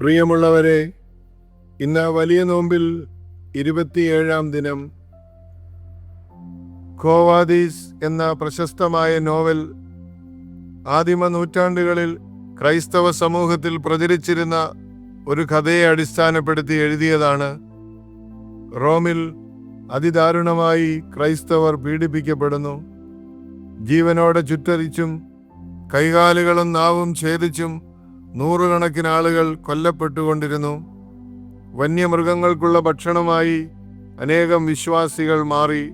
പ്രിയമുള്ളവരെ ഇന്ന് വലിയ നോമ്പിൽ ഇരുപത്തിയേഴാം ദിനം കോവാദീസ് എന്ന പ്രശസ്തമായ നോവൽ ആദിമ നൂറ്റാണ്ടുകളിൽ ക്രൈസ്തവ സമൂഹത്തിൽ പ്രചരിച്ചിരുന്ന ഒരു കഥയെ അടിസ്ഥാനപ്പെടുത്തി എഴുതിയതാണ്. റോമിൽ അതിദാരുണമായി ക്രൈസ്തവർ പീഡിപ്പിക്കപ്പെടുന്നു. ജീവനോടെ ചുറ്റരിച്ചും കൈകാലുകളും നാവും ഛേദിച്ചും നൂറുകണക്കിന് ആളുകൾ കൊല്ലപ്പെട്ടുകൊണ്ടിരുന്നു. വന്യമൃഗങ്ങൾക്കുള്ള ഭക്ഷണമായി അനേകം വിശ്വാസികൾ മാറി.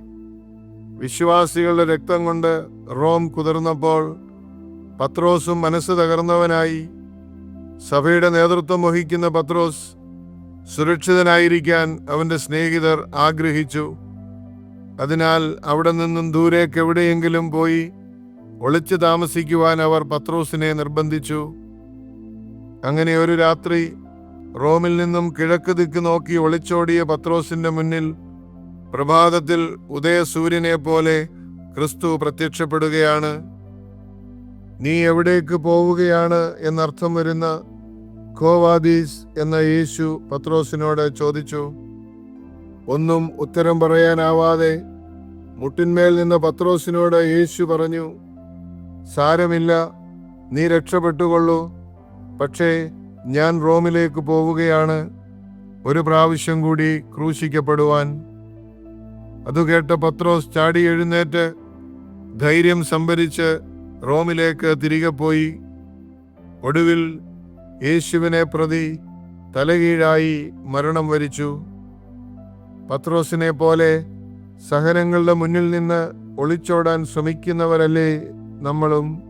വിശ്വാസികളുടെ രക്തം കൊണ്ട് റോം കുതിർന്നപ്പോൾ പത്രോസും മനസ്സ് തകർന്നവനായി. സഭയുടെ നേതൃത്വം വഹിക്കുന്ന പത്രോസ് സുരക്ഷിതനായിരിക്കാൻ അവന്റെ സ്നേഹിതർ ആഗ്രഹിച്ചു. അതിനാൽ അവിടെ നിന്നും ദൂരേക്ക് എവിടെയെങ്കിലും പോയി ഒളിച്ചു താമസിക്കുവാൻ അവർ പത്രോസിനെ നിർബന്ധിച്ചു. അങ്ങനെ ഒരു രാത്രി റോമിൽ നിന്നും കിഴക്ക് ദിക്ക് നോക്കി ഒളിച്ചോടിയ പത്രോസിന്റെ മുന്നിൽ പ്രഭാതത്തിൽ ഉദയസൂര്യനെ പോലെ ക്രിസ്തു പ്രത്യക്ഷപ്പെടുകയാണ്. നീ എവിടേക്ക് പോവുകയാണ്? എന്നർത്ഥം വരുന്ന ഖോവാദീസ് എന്ന യേശു പത്രോസിനോട് ചോദിച്ചു. ഒന്നും ഉത്തരം പറയാനാവാതെ മുട്ടിന്മേൽ നിന്ന പത്രോസിനോട് യേശു പറഞ്ഞു സാരമില്ല നീ രക്ഷപ്പെട്ടുകൊള്ളൂ. പക്ഷേ ഞാൻ റോമിലേക്ക് പോവുകയാണ്. ഒരു പ്രാവശ്യം കൂടി ക്രൂശിക്കപ്പെടുവാൻ. അതു കേട്ട പത്രോസ് ചാടി എഴുന്നേറ്റ് ധൈര്യം സംഭരിച്ച് റോമിലേക്ക് തിരികെ പോയി. ഒടുവിൽ യേശുവിനെ പ്രതി തലകീഴായി മരണം വരിച്ചു. പത്രോസിനെ പോലെ സഹനങ്ങളുടെ മുന്നിൽ നിന്ന് ഒളിച്ചോടാൻ ശ്രമിക്കുന്നവരല്ലേ നമ്മളും?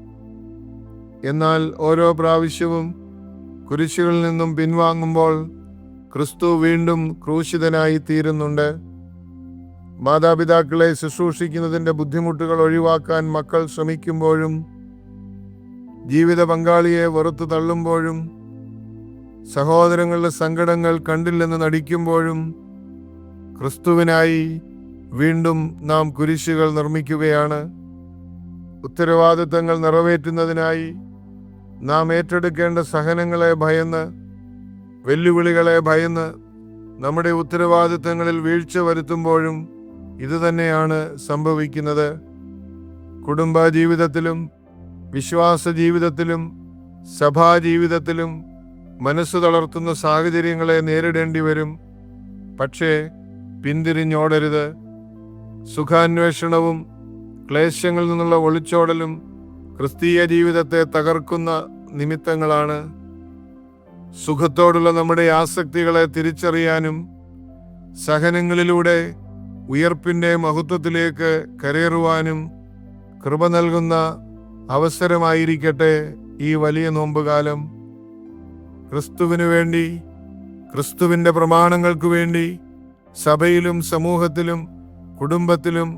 എന്നാൽ ഓരോ പ്രാവശ്യവും കുരിശുകളിൽ നിന്നും പിൻവാങ്ങുമ്പോൾ ക്രിസ്തു വീണ്ടും ക്രൂശിതനായി തീരുന്നുണ്ട്. മാതാപിതാക്കളെ ശുശ്രൂഷിക്കുന്നതിന്റെ ബുദ്ധിമുട്ടുകൾ ഒഴിവാക്കാൻ മക്കൾ ശ്രമിക്കുമ്പോഴും ജീവിത പങ്കാളിയെ വെറുത്തു തള്ളുമ്പോഴും സഹോദരങ്ങളുടെ സങ്കടങ്ങൾ കണ്ടില്ലെന്ന് നടിക്കുമ്പോഴും ക്രിസ്തുവിനായി വീണ്ടും നാം കുരിശുകൾ നിർമ്മിക്കുകയാണ്. ഉത്തരവാദിത്തങ്ങൾ നിറവേറ്റുന്നതിനായി നാം ഏറ്റെടുക്കേണ്ട സഹനങ്ങളെ ഭയന്ന് വെല്ലുവിളികളെ ഭയന്ന് നമ്മുടെ ഉത്തരവാദിത്തങ്ങളിൽ വീഴ്ച വരുത്തുമ്പോഴും ഇതുതന്നെയാണ് സംഭവിക്കുന്നത്. കുടുംബ ജീവിതത്തിലും വിശ്വാസ ജീവിതത്തിലും സഭാ ജീവിതത്തിലും മനസ്സ് തളർത്തുന്ന സാഹചര്യങ്ങളെ നേരിടേണ്ടി വരും. പക്ഷേ പിന്തിരിഞ്ഞോടരുത്. സുഖാന്വേഷണവും ക്ലേശങ്ങളിൽ നിന്നുള്ള ഒളിച്ചോടലും ക്രിസ്തീയ ജീവിതത്തെ തകർക്കുന്ന നിമിത്തങ്ങളാണ്. സുഖത്തോടുള്ള നമ്മുടെ ആസക്തികളെ തിരിച്ചറിയാനും സഹനങ്ങളിലൂടെ ഉയർപ്പിന്റെ മഹത്വത്തിലേക്ക് കരേറുവാനും കൃപ നൽകുന്ന അവസരമായിരിക്കട്ടെ ഈ വലിയ നോമ്പുകാലം. ക്രിസ്തുവിനു വേണ്ടി ക്രിസ്തുവിന്റെ പ്രമാണങ്ങൾക്കു വേണ്ടി സഭയിലും സമൂഹത്തിലും കുടുംബത്തിലും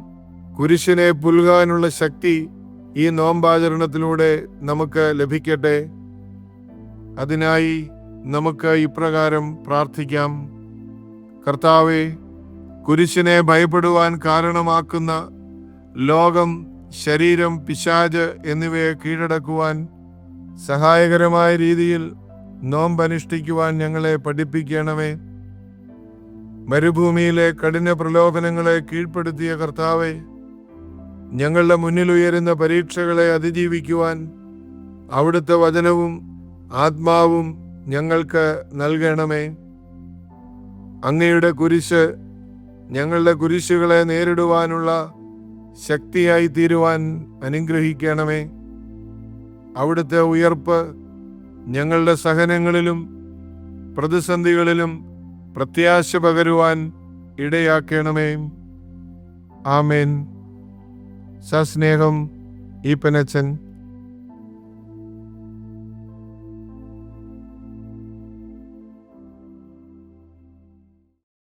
കുരിശിനെ പുൽകാനുള്ള ശക്തി ഈ നോമ്പാചരണത്തിലൂടെ നമുക്ക് ലഭിക്കട്ടെ. അതിനായി നമുക്ക് ഇപ്രകാരം പ്രാർത്ഥിക്കാം. കർത്താവെ കുരിശിനെ ഭയപ്പെടുവാൻ കാരണമാക്കുന്ന ലോകം ശരീരം പിശാജ് എന്നിവയെ കീഴടക്കുവാൻ സഹായകരമായ രീതിയിൽ നോമ്പനുഷ്ഠിക്കുവാൻ ഞങ്ങളെ പഠിപ്പിക്കണമേ. മരുഭൂമിയിലെ കഠിന പ്രലോഭനങ്ങളെ കീഴ്പ്പെടുത്തിയ കർത്താവെ ഞങ്ങളുടെ മുന്നിൽ ഉയരുന്ന പരീക്ഷകളെ അതിജീവിക്കുവാൻ അവിടുത്തെ വചനവും ആത്മാവും ഞങ്ങൾക്ക് നൽകണമേ. അങ്ങയുടെ കുരിശ് ഞങ്ങളുടെ കുരിശുകളെ നേരിടുവാനുള്ള ശക്തിയായി തീരുവാൻ അനുഗ്രഹിക്കണമേ. അവിടുത്തെ ഉയർപ്പ് ഞങ്ങളുടെ സഹനങ്ങളിലും പ്രതിസന്ധികളിലും പ്രത്യാശ പകരുവാൻ ഇടയാക്കണമേ. ആമേൻ. സസ്നേഹം ഈപ്പനച്ചൻ